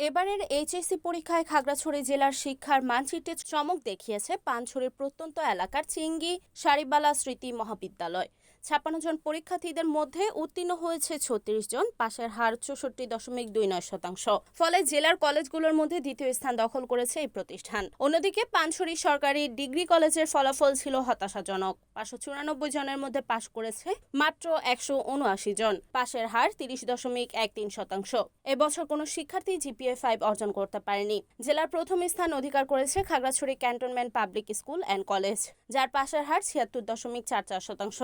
এবারের এইচএসসি পরীক্ষায় খাগড়াছড়ি জেলার শিক্ষার মানচিত্রে চমক দেখিয়েছে পানছড়ির প্রত্যন্ত এলাকার চিঙ্গি সারিবালা স্মৃতি মহাবিদ্যালয়। ছাপ্পান্ন জন পরীক্ষার্থীদের মধ্যে উত্তীর্ণ হয়েছে ছত্রিশ জন, পাশের হার চৌষট্টি দশমিক দুই নয় শতাংশ। ফলে জেলার কলেজগুলোর মধ্যে দ্বিতীয় স্থান দখল করেছে এই প্রতিষ্ঠান। অন্যদিকে পানছড়ি সরকারি ডিগ্রি কলেজের ফলাফল ছিল হতাশাজনক। পাঁচশো চুরানব্বই জনের মধ্যে পাশ করেছে মাত্র একশো উনআশি জন, পাশের হার তিরিশ দশমিক এক তিন শতাংশ। এবছর কোনো শিক্ষার্থী জিপিএ ফাইভ অর্জন করতে পারেনি। জেলার প্রথম স্থান অধিকার করেছে Khagrachari cantonment public school and college, যার পাশের হার ছিয়াত্তর দশমিক চার চার শতাংশ।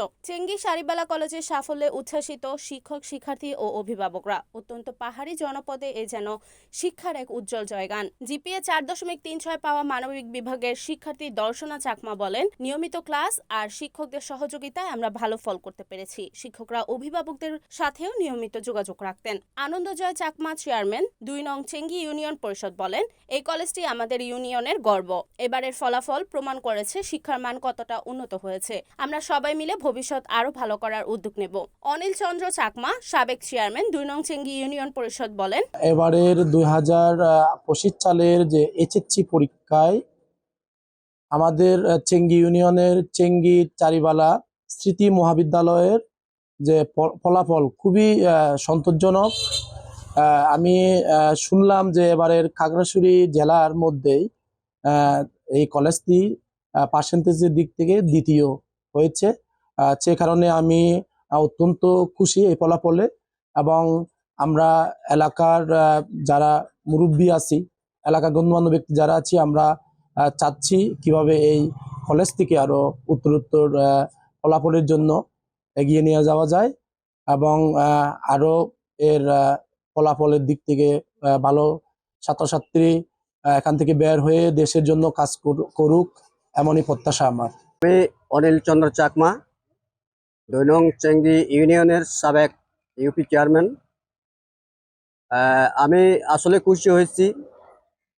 চেঙ্গি সারিবালা কলেজের সাফল্যে উচ্ছ্বাসিত শিক্ষক, শিক্ষার্থী ও অভিভাবকরা। অত্যন্ত পাহাড়ি জনপদে এ যেন শিক্ষার এক উজ্জ্বল জয়গান। জিপিএ চার দশমিক তিন ছয় পাওয়া মানবিক বিভাগের শিক্ষার্থী দর্শনা চাকমা বলেন, নিয়মিত ক্লাস আর শিক্ষকদের সহযোগিতায় আমরা ভালো ফল করতে পেরেছি। শিক্ষকরা অভিভাবকদের সাথেও নিয়মিত যোগাযোগ রাখতেন। আনন্দজয় চাকমা চেয়ারম্যান, দুই নং চেঙ্গি ইউনিয়ন পরিষদ বলেন, এই কলেজটি আমাদের ইউনিয়নের গর্ব। এবারের ফলাফল প্রমাণ করেছে শিক্ষার মান কতটা উন্নত হয়েছে। আমরা সবাই মিলে ভবিষ্যৎ আরও ভালো করার উদ্যোগ নেব। অনিল চন্দ্র চাকমা, সাবেক চেয়ারম্যান, দুই নং চেঙ্গি ইউনিয়ন পরিষদ বলেন। এবারের দুই হাজার পঁচিশ সালের যে এইচএসসি পরীক্ষায় আমাদের চেঙ্গি ইউনিয়নের চেঙ্গি চারিবালা স্মৃতি মহাবিদ্যালয়ের যে ফলাফল খুবই সন্তোষজনক। আমি শুনলাম যে এবারের খাগড়াছড়ি জেলার মধ্যেই এই কলেজটি পার্সেন্টেজের দিক থেকে দ্বিতীয় হয়েছে। সে কারণে আমি অত্যন্ত খুশি এই ফলাফলে এবং আমরা এলাকার যারা মুরব্বী আছি এলাকার গণ্যমান্য ব্যক্তি যারা আছি আমরা চাচ্ছি কীভাবে এই কলেজ থেকে আরও উত্তরোত্তর ফলাফলের জন্য এগিয়ে নিয়ে যাওয়া যায় এবং আহ, আরও এর ফলাফলের দিক থেকে ভালো ছাত্রছাত্রী এখান থেকে বের হয়ে দেশের জন্য কাজ করু- করুক এমনই প্রত্যাশা আমার। আমি অনিল চন্দ্র চাকমা দুই নং চেঙ্গি ইউনিয়নের সাবেক ইউপি চেয়ারম্যান। আমি আসলে খুশি হয়েছি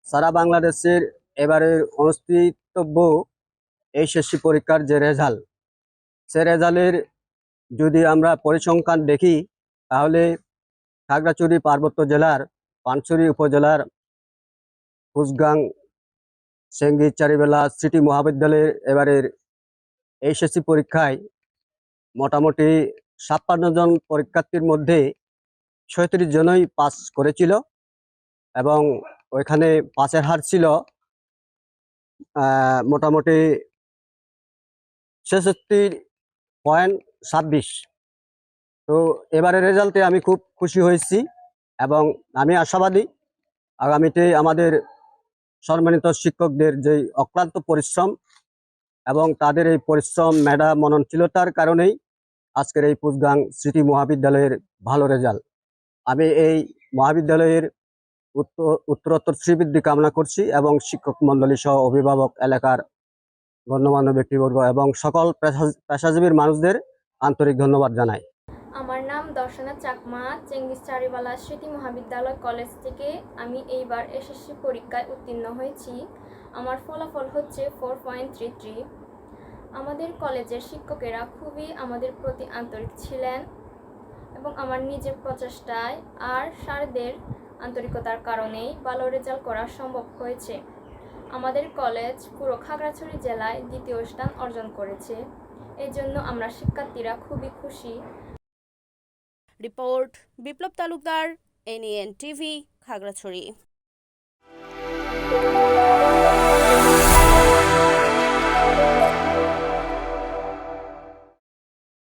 সারা বাংলাদেশের এবারের অনুষ্ঠিতব্য এইচএসসি পরীক্ষার যে রেজাল্ট, সে রেজাল্টের যদি আমরা পরিসংখ্যান দেখি, তাহলে খাগড়াছড়ি, পার্বত্য জেলার, পানছড়ি উপজেলার কুচগাং সেঙ্গি চারিবেলা, সিটি মহাবিদ্যালয়ের এবারের এইচএসসি পরীক্ষায় মোটামুটি ছাপ্পান্ন জন পরীক্ষার্থীর মধ্যে ছয়ত্রিশ জনই পাস করেছিল এবং ওইখানে পাসের হার ছিল মোটামুটি ছেষট্টি পয়েন্ট ছাব্বিশ। তো এবারের রেজাল্টে আমি খুব খুশি হয়েছি এবং আমি আশাবাদী আগামীতে আমাদের সম্মানিত শিক্ষকদের যে অক্লান্ত পরিশ্রম এবং তাদের এই পরিশ্রম মেধা মননশীলতার কারণেই আজকের এই পুজগাং স্মৃতি মহাবিদ্যালয়ের ভালো রেজাল্ট। আমি এই মহাবিদ্যালয়ের উত্তর উত্তরোত্তর শ্রীবৃদ্ধি কামনা করছি এবং শিক্ষক মণ্ডলী সহ অভিভাবক এলাকার গণ্যমান্য ব্যক্তিবর্গ এবং সকল পেশা- পেশাজীবীর মানুষদের আন্তরিক ধন্যবাদ জানাই। আমার নাম দর্শনা চাকমা, চেঙ্গিস চারিবালা স্মৃতি মহাবিদ্যালয় কলেজ থেকে আমি এইবার এসএসসি পরীক্ষায় উত্তীর্ণ হয়েছি। আমার ফলাফল হচ্ছে ফোর পয়েন্ট থ্রি থ্রি আমাদের কলেজের শিক্ষকেরা খুবই আমাদের প্রতি আন্তরিক ছিলেন এবং আমার নিজের প্রচেষ্টায় আর স্যারদের আন্তরিকতার কারণেই ভালো রেজাল্ট করা সম্ভব হয়েছে। আমাদের কলেজ পুরো খাগড়াছড়ি জেলায় দ্বিতীয় স্থান অর্জন করেছে। এই জন্য আমরা শিক্ষার্থীরা খুবই খুশি। Report Biplob Talukdar NN TV Khagrachari.